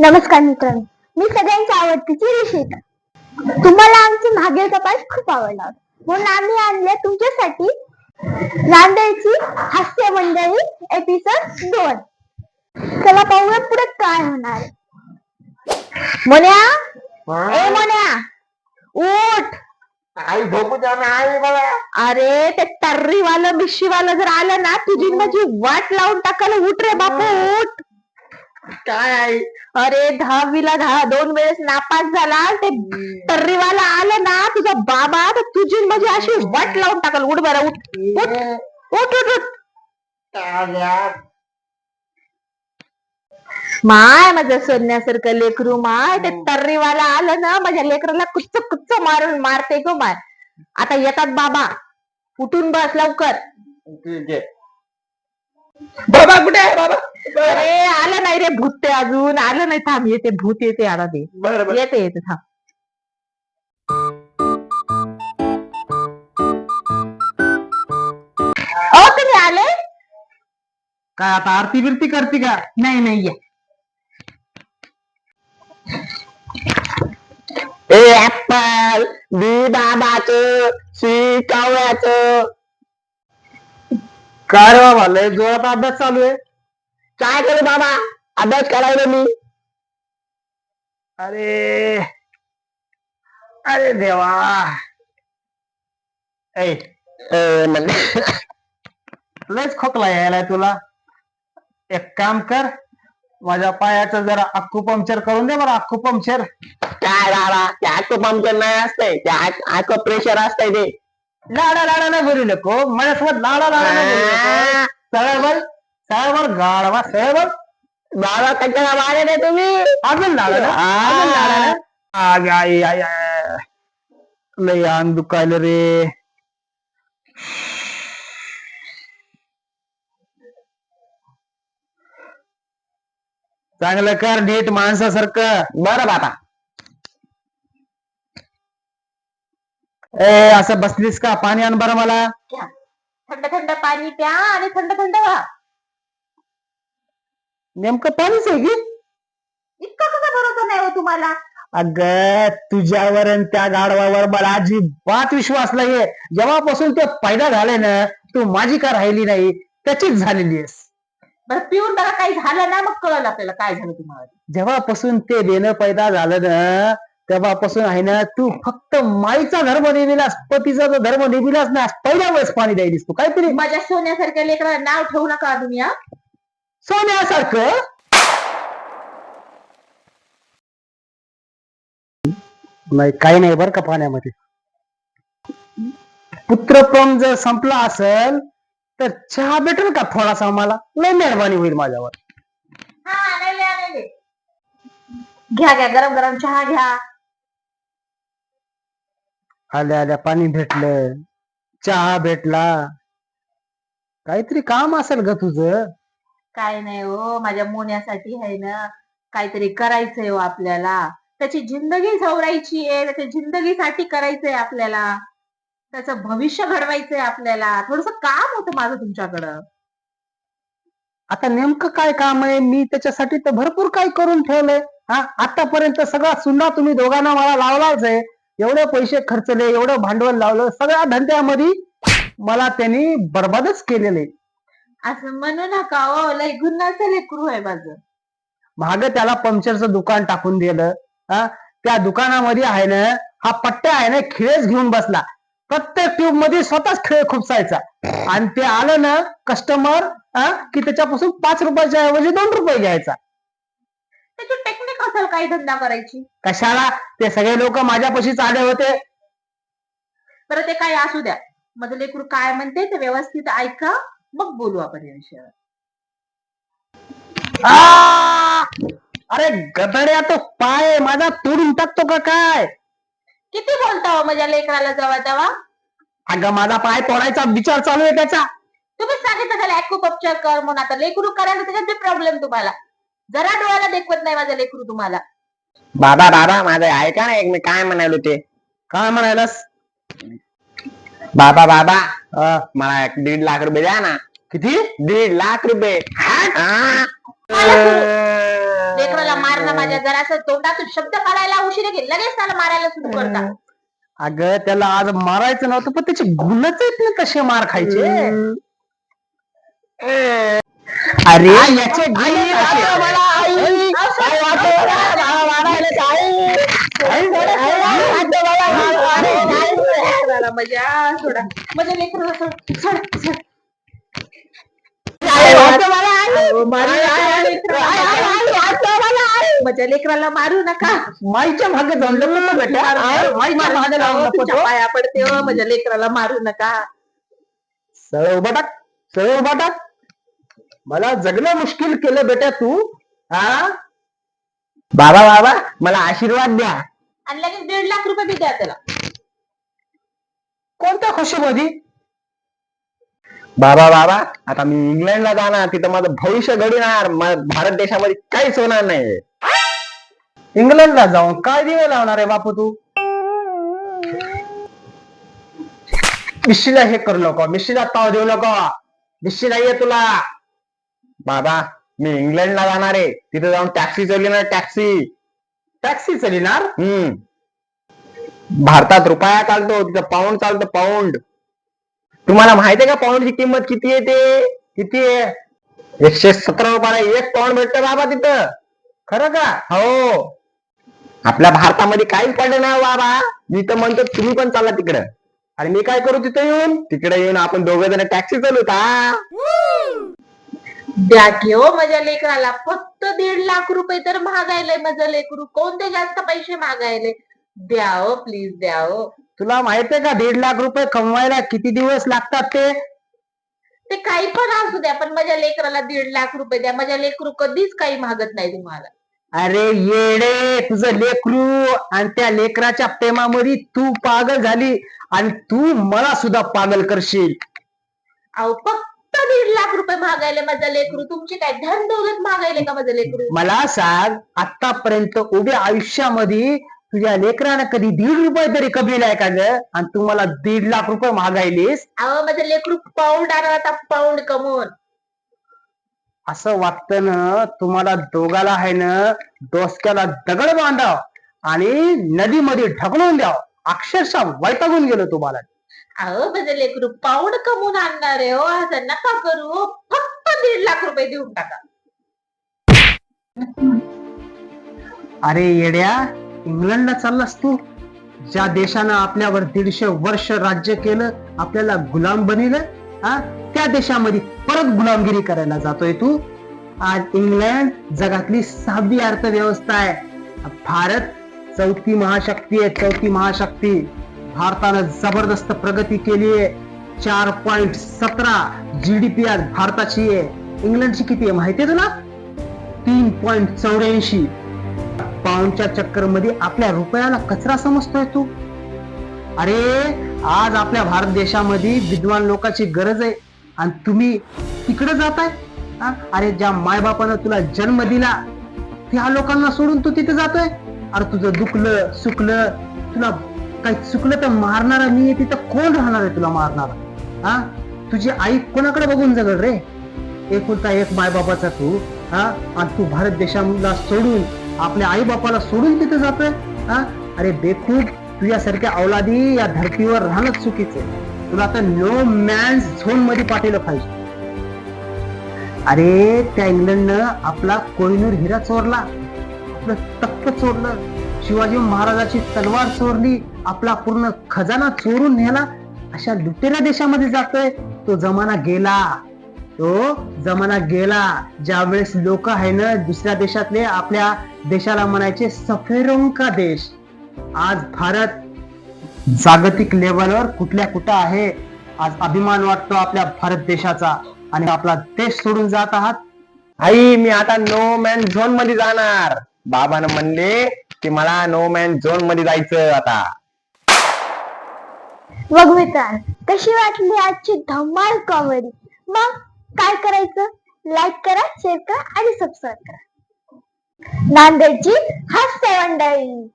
नमस्कार मित्रांनो. मी सगळ्यांची आवडतीची ऋषिता तुम्हाला आमची मागील तपास खूप आवडला. म्हणून आम्ही आणले तुमच्यासाठी नांदेडची हास्य मंडळी एपिसोड दोन. चला पाहूया पुढे काय होणार. मोन्या? ए मोन्या. उठ. आई झोपू द्या ना आई मला अरे ते टर्रीवालं मिशीवालं जर आलं ना तुझी माझी वाट लावून टाकायला उठ रे बापू उठ. काय अरे दहावीला दहा दोन वेळेस नापास झाला ते टर्रीवाला आलं ना तुझा बाबा तर तुझी माझी अशी वाट लावून टाकल. उठ बरं उठ. उठ. उठ उठ उठ. माय माझं सोन्यासारखं लेकरू माय ते टर्रीवाला आलं ना माझ्या लेकराला कुच्च कुच्च मारून मारते गो माय. आता येतात बाबा. उठून बस लवकर. बाबा कुठे आहे बाबा? अरे आलं नाही रे भूत ते अजून. आलं नाही. थांब येते. भूत येते आता ते बरं बरं. येते येते. थांब. ओ तुम्ही आले? काय आता आरती बिरती करते का? नाही नाही या. ए ऍपल बी बाबाच सी कावळ्याच काय रे बाबा लय जोरात अभ्यास चालू आहे. काय करू बाबा? अभ्यास करायला मी अरे. अरे देवा. ऐ. लयच खोकला यायलाय तुला. एक काम कर माझ्या पायाचं जरा अक्कू पंक्चर करून दे बरं अक्कू पंक्चर काय लाडा ते अक्कू पंक्चर नाही असतंय. ते अक्कू प्रेशर असतंय ते. लाडा लाडा नाही बोलू नको. माझ्यासोबत लाडा लाडा नाही बोलू नको. सरळ बोल. सरळ बोल गाडवा सरळ बोल बाबा कशाला मागे नाही तुम्ही। अजून लाडा ना? अजून लाडा ना? आग, आई, आई, आई. लय अंग दुखायलं रे। चांगलं कर नीट माणसासारखं बरं बाबा। ए असं बसलीस का? पाणी आण बरं मला। थंड थंड पाणी प्या आणि थंड थंड व्हा. नेमकं पाणीच आहे की? इतका कसा भरोसा नाही हो तुम्हाला? अग तुझ्यावर आणि त्या गाढवावर मला अजिबात विश्वास नाहीये. जेव्हापासून ते पैदा झाले ना तू माझी का राहिली नाही? त्याचीच झालेली आहेस. बरं पिऊन बघा काही झालं ना मग कळलं आपल्याला काय झालं तुम्हाला. जेव्हापासून ते देणं पैदा झालं ना तेव्हापासून आहे ना तू फक्त माईचा धर्म नेमिलास पतीचा जो धर्म नेमिलास ना पहिल्या वेळेस पाणी द्यायलीस तू काहीतरी माझ्या सोन्यासारख्या लेकराला नाव ठेवू नका तुम्ही हा सोन्यासारखं? नाही काही नाही बरं का पाण्यामध्ये. पुत्रप्रम जर संपला असेल तर चहा भेटेल का थोडासा मला लय मेहरबानी होईल माझ्यावर. हा घ्या घ्या गरम गरम चहा घ्या. आल्या आल्या पाणी भेटलं. चहा भेटला. काहीतरी काम असेल ग तुझं. काय नाही हो माझ्या मोन्यासाठी आहे ना काहीतरी करायचंय हो आपल्याला. त्याची जिंदगी झवरायची आहे त्याच्या जिंदगीसाठी करायचंय आपल्याला. त्याचं भविष्य घडवायचंय आपल्याला. थोडस काम होतं माझं तुमच्याकडं. आता नेमकं काय काम आहे? मी त्याच्यासाठी तर भरपूर काही करून ठेवलंय. हा आतापर्यंत सगळा सुन्ना तुम्ही दोघांना मला लावलाच आहे एवढे पैसे खर्चले एवढं भांडवल लावलं सगळ्या धंद्यामध्ये मला त्यांनी बर्बादच केलेले. असं म्हणू नका हो लय गुन्हाचं लेकरू आहे माझं. माग त्याला पंक्चरचं दुकान टाकून दिलं. हा? त्या दुकानामध्ये आहे ना हा पट्ट्या आहे ना खिळेच घेऊन बसला. प्रत्येक ट्यूबमध्ये स्वतःच खिळे खुपसायचा. आणि ते आलं ना कस्टमर की त्याच्यापासून पाच रुपयाच्या ऐवजी दोन रुपये घ्यायचा. त्याची टेक्निक असेल काही धंदा करायची? कशाला? ते सगळे लोक माझ्यापाशीच आले होते. तर ते काय असू द्या. माझं लेकरू काय म्हणते ते व्यवस्थित ऐका. मग बोलू आपण या विषयावर! अरे गदड्या तो पाय माझा तोडून टाकतो का काय? किती बोलता हो माझ्या लेकराला जेव्हा तेव्हा अगं माझा पाय तोडायचा विचार चालू आहे त्याचा. तुम्हीच सांगितलं त्याला ऍक्युपंक्चर कर म्हणून. आता लेकरू करायला त्याच्यात बी प्रॉब्लेम तुम्हाला. जरा डोळ्याला देखवत नाही माझं लेकरू तुम्हाला. बाबा बाबा माझं ऐका ना एक मी काय म्हणालो ते? काय म्हणायलास बाबा बाबा मला एक दीड लाख रुपये द्या ना किती दीड लाख रुपये हा? मला लेकराला मारणं माझ्या जरा असं तोंडातून शब्द काढायला उशीर गेले लगेच त्याला मारायला सुरू करता अगं त्याला आज मारायचं नव्हतं पण त्याचे गुणच आहेत ना तसे मार खायचे अरे याचे गुण असे. मजा सोडा माझ्या लेकराला सोड सोड सोड माझ्या लेकराला मारू नका. माईच्या भागे जमलं पण बेटा. माईच्या भागे लावून. पाया पडते हो, माझ्या लेकराला मारू नका. सरळ उभा टाक. सरळ उभा टाक. मला जगणं मुश्किल केलं बेटा तू. हा? बाबा बाबा मला आशीर्वाद द्या. आणि लगेच दीड लाख रुपये बी द्या त्याला. खुशीमध्ये बाबा बाबा आता मी इंग्लंडला जाणार तिथं माझं भविष्य घडणार भारत देशामध्ये काहीच होणार नाही. इंग्लंडला जाऊन काय दिवे लावणार आहे बापू तू? मिशीला हे करू नको मिशीला ताव देऊ नको. मिशीला ये तुला. बाबा मी इंग्लंडला जाणार आहे. तिथे जाऊन टॅक्सी चालविणार टॅक्सी. टॅक्सी चालविणार हम्म. भारतात रुपया चालतो तिथं पाऊंड चालतो पाऊंड तुम्हाला माहितीये का पाऊंडची किंमत किती आहे ते? किती आहे? एकशे सतरा रुपयाला एक पाऊंड भेटतं बाबा तिथं. खरं का? हो. आपल्या भारतामध्ये काहीच पडलं नाही हो बाबा. मी तर म्हणतो तुम्ही पण चालला तिकडं. आणि मी काय करू तिथं येऊन? तिकडे येऊन आपण दोघे जण टॅक्सी चालू द्या की हो माझ्या लेकराला. फक्त दीड लाख रुपये तर महागायलाय माझं लेकरू. कोणते जास्त पैसे मागायले द्या हो प्लीज द्या हो तुला माहितीये का दीड लाख रुपये कमवायला किती दिवस लागतात ते? ते काही पण असू द्या पण माझ्या लेकराला दीड लाख रुपये द्या. माझ्या लेकरू कधीच काही मागत नाही तुम्हाला. अरे येडे तुझं लेकरू आणि त्या लेकराच्या प्रेमामध्ये तू पागल झाली आणि तू मला सुद्धा पागल करशील. अहो फक्त दीड लाख रुपये मागायले माझं लेकरू. तुमची काय धन दौलत मागायले का माझं लेकरू? मला सांग आतापर्यंत उभ्या आयुष्यामध्ये तुझ्या लेकरानं कधी दीड रुपये तरी कमीलाय का ग आणि तू मला दीड लाख रुपये मागायलीस अहो माझं लेकरू पाऊंड आणा आता पाऊंड कमवून. असं वाटतं ना तुम्हाला दोघाला आहे ना डोसक्याला दगड बांधाव आणि नदीमध्ये ढकलून द्याव. अक्षरशः वैतागून गेलो तुम्हाला. अहो माझं लेकरू पाऊंड कमवून आणणार आहे हो. असं नका करू. फक्त दीड लाख रुपये देऊन टाका. अरे येड्या इंग्लंडला चाललास तू? ज्या देशानं आपल्यावर दीडशे वर्ष राज्य केलं आपल्याला गुलाम बनिलं हा? त्या देशामध्ये परत गुलामगिरी करायला जातोय तू. आज इंग्लंड जगातली सहावी अर्थव्यवस्था आहे. भारत चौथी महाशक्ती आहे चौथी महाशक्ती. भारतानं जबरदस्त प्रगती केली आहे. चार पॉइंट सतरा जीडीपी आज भारताची आहे. इंग्लंडची किती आहे माहिती आहे तुला? तीन पॉइंट चौऱ्याऐंशी. पाऊंडच्या चक्करमध्ये आपल्या रुपयाला कचरा समजतोय तू. अरे आज आपल्या भारत देशामध्ये विद्वान लोकांची गरज आहे. आणि तुम्ही तिकडे जाताय? अरे ज्या मायबापानं तुला जन्म दिला त्या लोकांना सोडून तू तिथे जातोय? अरे तुझं दुखलं सुकलं तुला काही चुकलं तर मारणारा मी आहे तिथं कोण राहणार आहे तुला मारणारा? हा? तुझी आई कोणाकडे बघून जगल रे? एकुलता एक मायबापाचा तू हा? आणि तू भारत देशाला सोडून आपल्या आई बापाला सोडून तिथे जातोय हा? अरे बेखूब तुझ्यासारख्या अवलादी या धर्तीवर राहणं चुकीचं आहे. तुला आता नो मॅन्स झोनमध्ये पाठवलं पाहिजे. अरे त्या इंग्लंडनं आपला कोहिनूर हिरा चोरला. आपलं तख्त चोरलं. शिवाजी महाराजाची तलवार चोरली. आपला पूर्ण खजाना चोरून नेला. अशा लुटेऱ्या देशामध्ये जातोय. तो जमाना गेला. तो जमाना गेला ज्या वेळेस लोक आहे ना दुसऱ्या देशातले आपल्या देशाला म्हणायचे सफेरों का देश. आज भारत जागतिक लेवलवर कुठल्या कुठं आहे आज अभिमान वाटतो आपल्या भारत देशाचा. आणि आपला देश सोडून जात आहात. आई मी आता नो मॅन झोनमध्ये जाणार. बाबानं म्हणले की मला नो मॅन झोनमध्ये जायचं आता. बघ मित्रांनो कशी वाटली आजची धमाल कॉमेडी मग काय करायचं? लाईक करा शेअर करा आणि सबस्क्राईब करा. नांदेडची हास्य मंडळी.